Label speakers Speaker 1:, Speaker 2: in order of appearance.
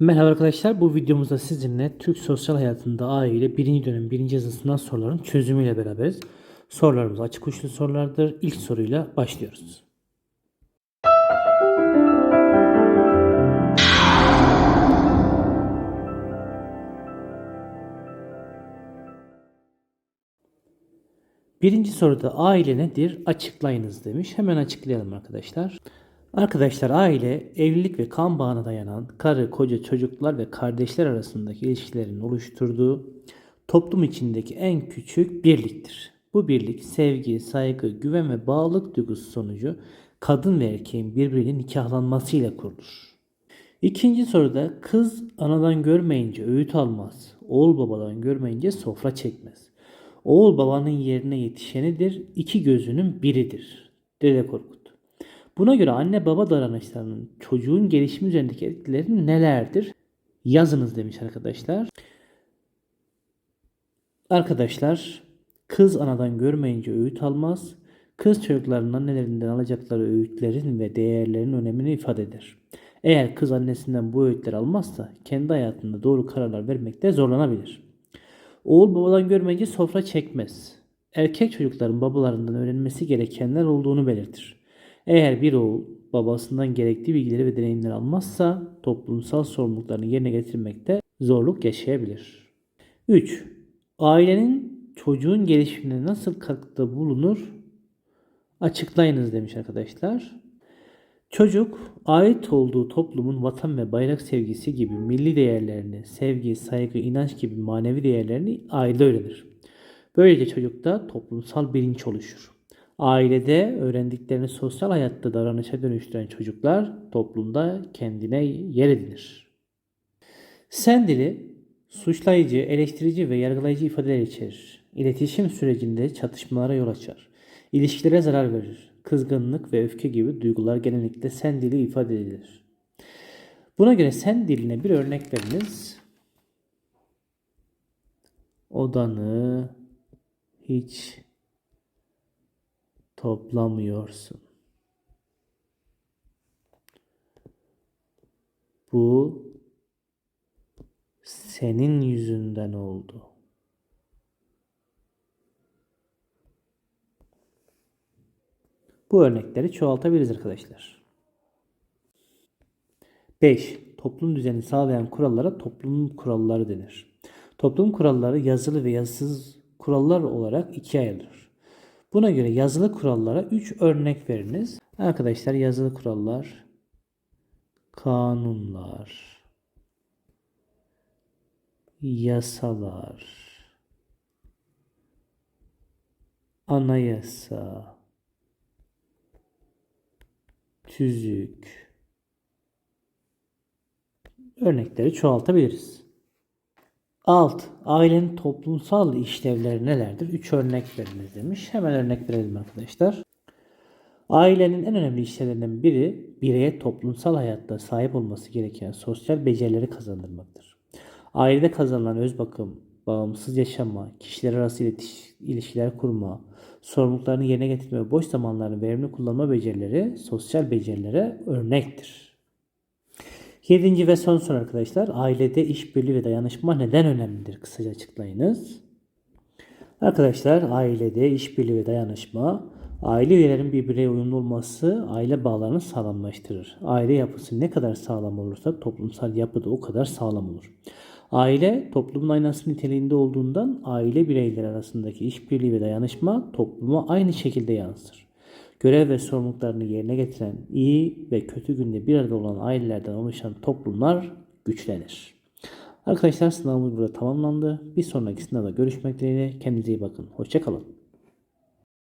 Speaker 1: Merhaba arkadaşlar. Bu videomuzda sizinle Türk sosyal hayatında aile 1. dönem 1. yazısından soruların çözümüyle beraberiz. Sorularımız açık uçlu sorulardır. İlk soruyla başlıyoruz. Birinci soruda aile nedir? Açıklayınız demiş. Hemen açıklayalım arkadaşlar. Arkadaşlar aile evlilik ve kan bağına dayanan karı, koca, çocuklar ve kardeşler arasındaki ilişkilerin oluşturduğu toplum içindeki en küçük birliktir. Bu birlik sevgi, saygı, güven ve bağlılık duygusu sonucu kadın ve erkeğin birbiriyle nikahlanmasıyla kurulur. İkinci soruda kız anadan görmeyince öğüt almaz, oğul babadan görmeyince sofra çekmez. Oğul babanın yerine yetişenidir, iki gözünün biridir. Dede Korkut. Buna göre anne baba davranışlarının çocuğun gelişimi üzerindeki etkileri nelerdir? Yazınız demiş arkadaşlar. Arkadaşlar kız anadan görmeyince öğüt almaz. Kız çocuklarının annelerinden alacakları öğütlerin ve değerlerin önemini ifade eder. Eğer kız annesinden bu öğütleri almazsa kendi hayatında doğru kararlar vermekte zorlanabilir. Oğul babadan görmeyince sofra çekmez. Erkek çocukların babalarından öğrenmesi gerekenler olduğunu belirtir. Eğer bir oğul babasından gerekli bilgileri ve deneyimleri almazsa toplumsal sorumluluklarını yerine getirmekte zorluk yaşayabilir. 3. Ailenin çocuğun gelişimine nasıl katkıda bulunur? Açıklayınız demiş arkadaşlar. Çocuk ait olduğu toplumun vatan ve bayrak sevgisi gibi milli değerlerini, sevgi, saygı, inanç gibi manevi değerlerini aile öğrenir. Böylece çocukta toplumsal bilinç oluşur. Ailede öğrendiklerini sosyal hayatta davranışa dönüştüren çocuklar toplumda kendine yer edinir. Sen dili suçlayıcı, eleştirici ve yargılayıcı ifadeler içerir. İletişim sürecinde çatışmalara yol açar. İlişkilere zarar verir. Kızgınlık ve öfke gibi duygular genellikle sen dili ifade edilir. Buna göre sen diline bir örnek veriniz. Odanı hiç toplamıyorsun. Bu senin yüzünden oldu. Bu örnekleri çoğaltabiliriz arkadaşlar. 5. Toplum düzeni sağlayan kurallara toplum kuralları denir. Toplum kuralları yazılı ve yazısız kurallar olarak ikiye ayrılır. Buna göre yazılı kurallara 3 örnek veriniz. Arkadaşlar yazılı kurallar kanunlar yasalar anayasa tüzük örnekleri çoğaltabiliriz. Alt, ailenin toplumsal işlevleri nelerdir? 3 örnek veriniz demiş. Hemen örnek verelim arkadaşlar. Ailenin en önemli işlevlerinden biri bireye toplumsal hayatta sahip olması gereken sosyal becerileri kazandırmaktır. Ailede kazanılan öz bakım, bağımsız yaşama, kişiler arası iletiş, ilişkiler kurma, sorumluluklarını yerine getirme ve boş zamanlarını verimli kullanma becerileri sosyal becerilere örnektir. Yedinci ve son soru arkadaşlar. Ailede işbirliği ve dayanışma neden önemlidir? Kısaca açıklayınız. Arkadaşlar ailede işbirliği ve dayanışma aile üyelerin birbirine uyumlu olması aile bağlarını sağlamlaştırır. Aile yapısı ne kadar sağlam olursa toplumsal yapı da o kadar sağlam olur. Aile toplumun aynası niteliğinde olduğundan aile bireyleri arasındaki işbirliği ve dayanışma topluma aynı şekilde yansır. Görev ve sorumluluklarını yerine getiren iyi ve kötü günde bir arada olan ailelerden oluşan toplumlar güçlenir. Arkadaşlar sınavımız burada tamamlandı. Bir sonraki sınavda görüşmek dileğiyle. Kendinize iyi bakın. Hoşçakalın.